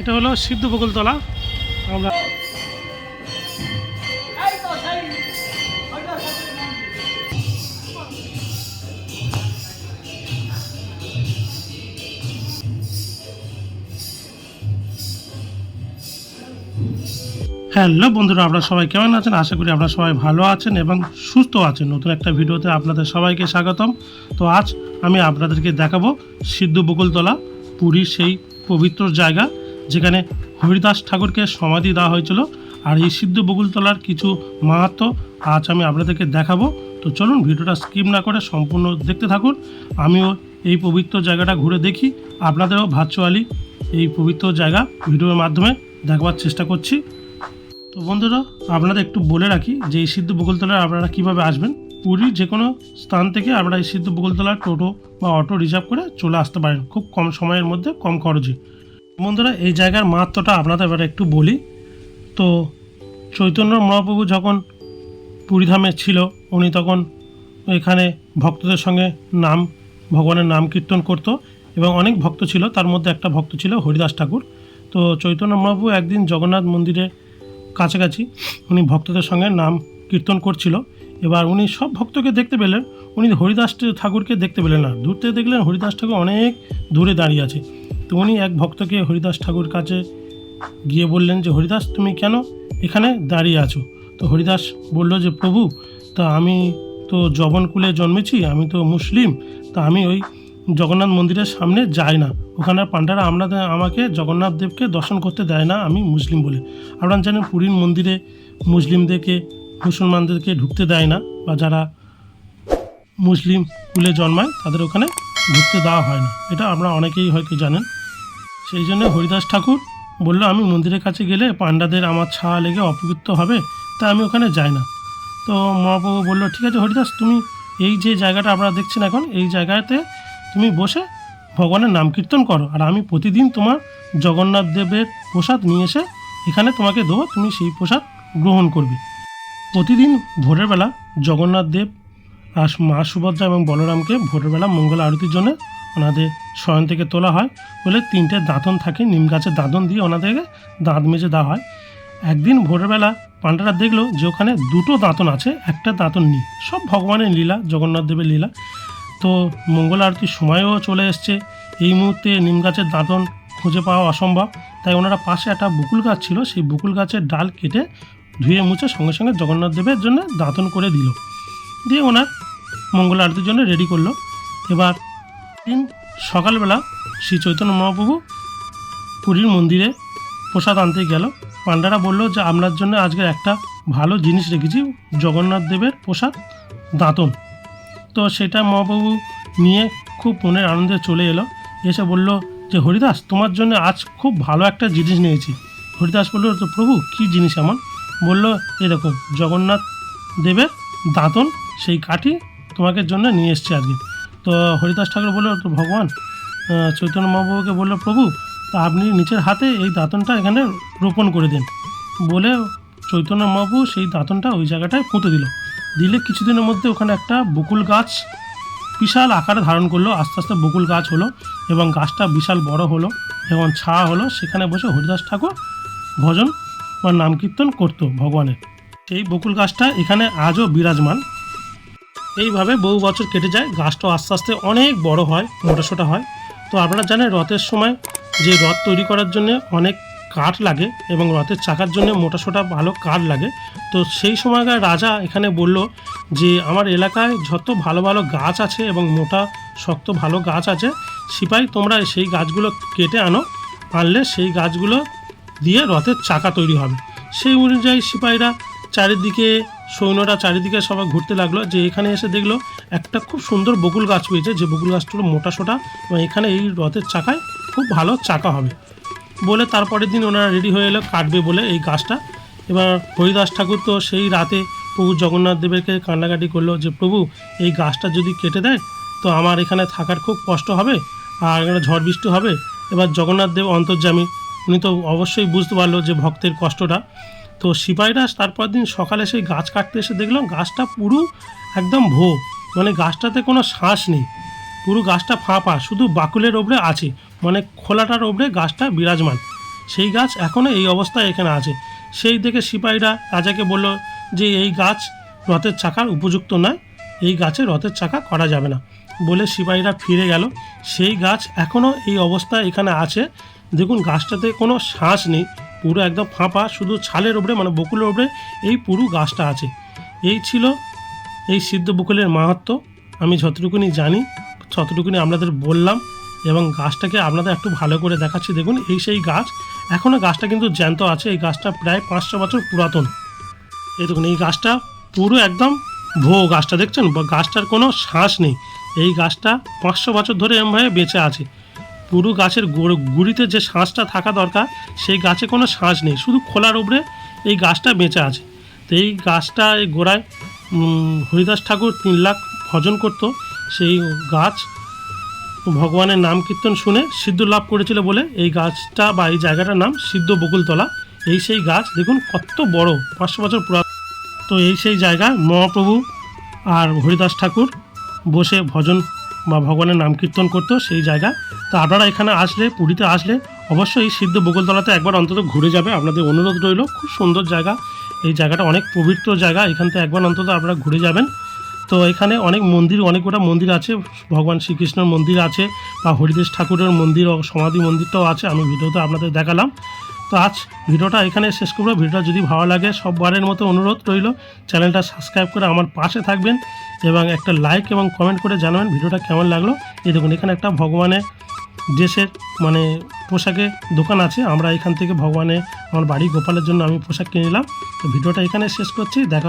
এটা হলো সিদ্ধ বকুলতলা। আমরা হ্যালো বন্ধুরা, আপনারা সবাই কেমন আছেন? আশা করি আপনারা সবাই ভালো আছেন এবং সুস্থ আছেন। নতুন একটা ভিডিওতে আপনাদের সবাইকে স্বাগতম। তো আজ আমি আপনাদেরকে দেখাবো সিদ্ধ বকুলতলা, পুরীর সেই পবিত্র জায়গা। যেখানে হরিদাস ঠাকুরকে সমাধি দেওয়া হয়েছিল। আর এই সিদ্ধ বকুলতলার কিছু মাহাত্ম আজ আমি আপনাদেরকে দেখাবো। তো চলুন ভিডিওটা স্কিপ না করে সম্পূর্ণ দেখতে থাকুন। আমিও এই পবিত্র জায়গাটা ঘুরে দেখি। আপনাদেরও ভার্চুয়ালি এই পবিত্র জায়গা ভিডিওর মাধ্যমে দেখবার চেষ্টা করছি। তো বন্ধুরা, আপনাদের একটু বলে রাখি যে এই সিদ্ধ বকুলতলায় আপনারা কীভাবে আসবেন। পুরীর যে কোনো স্থান থেকে আপনারা এই সিদ্ধ বকুলতলার টোটো বা অটো রিজার্ভ করে চলে আসতে পারেন। খুব কম সময়ের মধ্যে, কম খরচে। বন্ধুরা, এই জায়গার মাহাত্মটা আপনাদের এবার একটু বলি। তো চৈতন্য মহাপ্রভু যখন পুরীধামে ছিল, উনি তখন এখানে ভক্তদের সঙ্গে নাম, ভগবানের নাম কীর্তন করতো এবং অনেক ভক্ত ছিল। তার মধ্যে একটা ভক্ত ছিল হরিদাস ঠাকুর। তো চৈতন্য মহাপ্রভু একদিন জগন্নাথ মন্দিরে কাছাকাছি উনি ভক্তদের সঙ্গে নাম কীর্তন করছিল। এবার উনি সব ভক্তকে দেখতে পেলেন, উনি হরিদাস ঠাকুরকে দেখতে পেলেন না। দূর থেকে দেখলেন হরিদাস ঠাকুর অনেক দূরে দাঁড়িয়ে আছে। তো উনি এক ভক্তকে হরিদাস ঠাকুর কাছে গিয়ে বললেন যে, হরিদাস, তুমি কেন এখানে দাঁড়িয়ে আছো? তো হরিদাস বলল যে, প্রভু, তা আমি তো জবনকুলে জন্মেছি, আমি তো মুসলিম, তা আমি ওই জগন্নাথ মন্দিরের সামনে যাই না। ওখানে পান্ডারা আপনাদের আমাকে জগন্নাথ দেবকে দর্শন করতে দেয় না, আমি মুসলিম বলে। আপনারা জানেন পুরীর মন্দিরে মুসলিমদেরকে, মুসলমানদেরকে ঢুকতে দেয় না, বা যারা মুসলিম কুলে জন্মায়, তাদের ওখানে ঢুকতে দেওয়া হয় না। এটা আমরা অনেকেই হয়তো জানেন। সেই জন্য হরিদাস ঠাকুর বলল, আমি মন্দিরের কাছে গেলে পাণ্ডাদের আমার ছা লেগে অপবিত্র হবে, তাই আমি ওখানে যাই না। তো মহাপ্রভু বলল, ঠিক আছে হরিদাস, তুমি এই যে জায়গাটা আপনারা দেখছেন এখন, এই জায়গাতে তুমি বসে ভগবানের নাম কীর্তন করো, আর আমি প্রতিদিন তোমার জগন্নাথ দেবের প্রসাদ নিয়ে এসে এখানে তোমাকে দেবো, তুমি সেই প্রসাদ গ্রহণ করবে। প্রতিদিন ভোরের বেলা জগন্নাথ দেব আর মা সুভদ্রা এবং বলরামকে ভোরের বেলা মঙ্গল আরতির জন্য ওনাদের শয়ন থেকে তোলা হয় বলে তিনটে দাঁতন থাকে, নিম গাছের দাঁতন দিয়ে ওনাদেরকে দাঁত মেজে দেওয়া হয়। একদিন ভোরবেলা পান্ডারা দেখল যে ওখানে দুটো দাঁতন আছে, একটা দাঁতন নেই। সব ভগবানের লীলা, জগন্নাথ দেবের লীলা। তো মঙ্গল আরতির সময়ও চলে এসছে। এই মুহূর্তে নিম গাছের দাঁতন খুঁজে পাওয়া অসম্ভব। তাই ওনারা পাশে একটা বকুল গাছ ছিল, সেই বকুল গাছের ডাল কেটে ধুয়ে মুছে সঙ্গে সঙ্গে জগন্নাথ দেবের জন্য দাঁতন করে দিল। দিয়ে ওনার মঙ্গল আরতির জন্য রেডি করল। এবার দিন সকালবেলা শ্রী চৈতন্য মহাপ্রভু পুরীর মন্দিরে প্রসাদ আনতে গেল। পান্ডারা বলল যে আপনার জন্য আজকে একটা ভালো জিনিস রেখেছি, জগন্নাথ দেবের প্রসাদ, দাঁতন। তো সেটা মহাপ্রভু নিয়ে খুব মনের আনন্দে চলে এলো। এসে বলল যে, হরিদাস, তোমার জন্য আজ খুব ভালো একটা জিনিস নিয়েছি। হরিদাস বলল, তো প্রভু, কী জিনিস এমন? বলল, এই দেখো, জগন্নাথ দেবের দাঁতন, সেই কাঠি তোমাকে জন্য নিয়ে এসছে আজকে। তো হরিদাস ঠাকুর বলল, তো ভগবান চৈতন্য মহাপ্রভুকে বলল, প্রভু, তা আপনি নিচের হাতে এই দাঁতনটা এখানে রোপণ করে দিন। বলে চৈতন্য মহাপ্রভু সেই দাঁতনটা ওই জায়গাটায় পুঁতে দিল। দিলে কিছুদিনের মধ্যে ওখানে একটা বকুল গাছ বিশাল আকারে ধারণ করল। আস্তে আস্তে বকুল গাছ হলো এবং গাছটা বিশাল বড় হলো এবং ছা হলো। সেখানে বসে হরিদাস ঠাকুর ভজন বা নাম কীর্তন করতো ভগবানের। সেই বকুল গাছটা এখানে আজও বিরাজমান। এইভাবে বহু বছর কেটে যায় গাছটা আস্তে আস্তে অনেক বড় হয়, মোটাসোটা হয়। তো আপনারা জানেন রথের সময় যে রথ তৈরি করার জন্য অনেক কাঠ লাগে এবং রথের চাকার জন্য মোটাসোটা ভালো কাঠ লাগে। তো সেই সময়কার রাজা এখানে বলল যে, আমার এলাকায় যত ভালো ভালো গাছ আছে এবং মোটা শক্ত ভালো গাছ আছে, সিপাই তোমরা সেই গাছগুলো কেটে আনো, আনলে সেই গাছগুলো দিয়ে রথের চাকা তৈরি হবে। সেই অনুযায়ী সিপাহীরা চারিদিকে সৈন্যরা চারিদিকে সবাই ঘুরতে লাগল, যে এখানে এসে দেখল একটা খুব সুন্দর বকুল গাছ পেয়েছে যে বকুল গাছগুলো মোটা সোটা, এবং এখানে এই রথের চাকায় খুব ভালো চাকা হবে। বলে তারপরের দিন ওনারা রেডি হয়ে এলো কাটবে বলে এই গাছটা। এবার হরিদাস ঠাকুর তো সেই রাতে প্রভু জগন্নাথ দেবেরকে কান্নাকাটি করল যে, প্রভু, এই গাছটা যদি কেটে দেয়, তো আমার এখানে থাকার খুব কষ্ট হবে, আর এখানে ঝড় বৃষ্টি হবে। এবার জগন্নাথ দেব অন্তর্যামী। উনি তো অবশ্যই বুঝতে পারল যে ভক্তের কষ্টটা। তো সিপাহীরা তারপর দিন সকালে সেই গাছ কাটতে এসে দেখলাম গাছটা পুরো একদম ভো মানে গাছটাতে কোনো শ্বাস নেই। পুরো গাছটা ফাঁপা, শুধু বাকুলের ওপরে আছে মানে খোলাটার ওপরে গাছটা বিরাজমান। সেই গাছ এখনও এই অবস্থায় এখানে আছে। সেই দেখে সিপাহীরা রাজাকে বলল যে, এই গাছ রথের চাকার উপযুক্ত নয়, এই গাছে রথের চাকা করা যাবে না। বলে সিপাহীরা ফিরে গেল। সেই গাছ এখনও এই অবস্থায় এখানে আছে। দেখুন, গাছটাতে কোনো শ্বাস নেই। পুরো একদম ফাঁপা, শুধু ছালের ওপরে মানে বকুলের ওপরে এই পুরো গাছটা আছে। এই ছিল এই সিদ্ধ বকুলের মাহাত্ম। আমি যতটুকুনি জানি, ততটুকুনি আপনাদের বললাম এবং গাছটাকে আপনাদের একটু ভালো করে দেখাচ্ছি। দেখুন, এই সেই গাছ, এখনও গাছটা কিন্তু জ্যান্ত আছে। এই গাছটা প্রায় পাঁচশো বছর পুরাতন। এই দেখুন, এই গাছটা পুরো একদম ভো গাছটা, দেখছেন? গাছটার কোনো শ্বাস নেই। এই গাছটা পাঁচশো বছর ধরে এমভাবে বেঁচে আছে। পুরো গাছের গোড়- গুড়িতে যে শাঁসটা থাকা দরকার, সেই গাছে কোনো শাঁস নেই, শুধু খোলার উপরে এই গাছটা বেঁচে আছে। তো এই গাছটা, এই গোড়ায় হরিদাস ঠাকুর তিন লাখ ভজন করত। সেই গাছ ভগবানের নাম কীর্তন শুনে সিদ্ধ লাভ করেছিল বলে এই গাছটা বা এই জায়গাটার নাম সিদ্ধ বকুলতলা। এই সেই গাছ, দেখুন কত বড়, পাঁচশো বছর পুরাতন তো এই সেই জায়গা মহাপ্রভু আর হরিদাস ঠাকুর বসে ভজন বা ভগবানের নাম কীর্তন করতো সেই জায়গা। তো আপনারা এখানে আসলে, পুরীতে আসলে অবশ্যই সিদ্ধ বকুলতলাতে একবার অন্তত ঘুরে যাবে। আপনাদের অনুরোধ রইল, খুব সুন্দর জায়গা। এই জায়গাটা অনেক পবিত্র জায়গা, এখান থেকে একবার অন্তত আপনারা ঘুরে যাবেন। তো এখানে অনেক মন্দির, অনেক গোটা মন্দির আছে। ভগবান শ্রীকৃষ্ণের মন্দির আছে বা হরিদেশ ঠাকুরের মন্দির সমাধি মন্দিরটাও আছে। আমি ভিডিওতে আপনাদের দেখালাম। তো আজ ভিডিওটা এখানে শেষ করব। ভিডিওটা যদি ভালো লাগে, সববারের মতো অনুরোধ রইল, চ্যানেলটা সাবস্ক্রাইব করে আমার পাশে থাকবেন এবং একটা লাইক এবং কমেন্ট করে জানাবেন ভিডিওটা কেমন লাগল। এই দেখুন, এখানে একটা ভগবানের ড্রেসের মানে পোশাকের দোকান আছে। আমরা এখান থেকে ভগবানের আমার বাড়ি গোপালের জন্য আমি পোশাক কিনে নিলাম। তো ভিডিওটা এখানে শেষ করছি। দেখা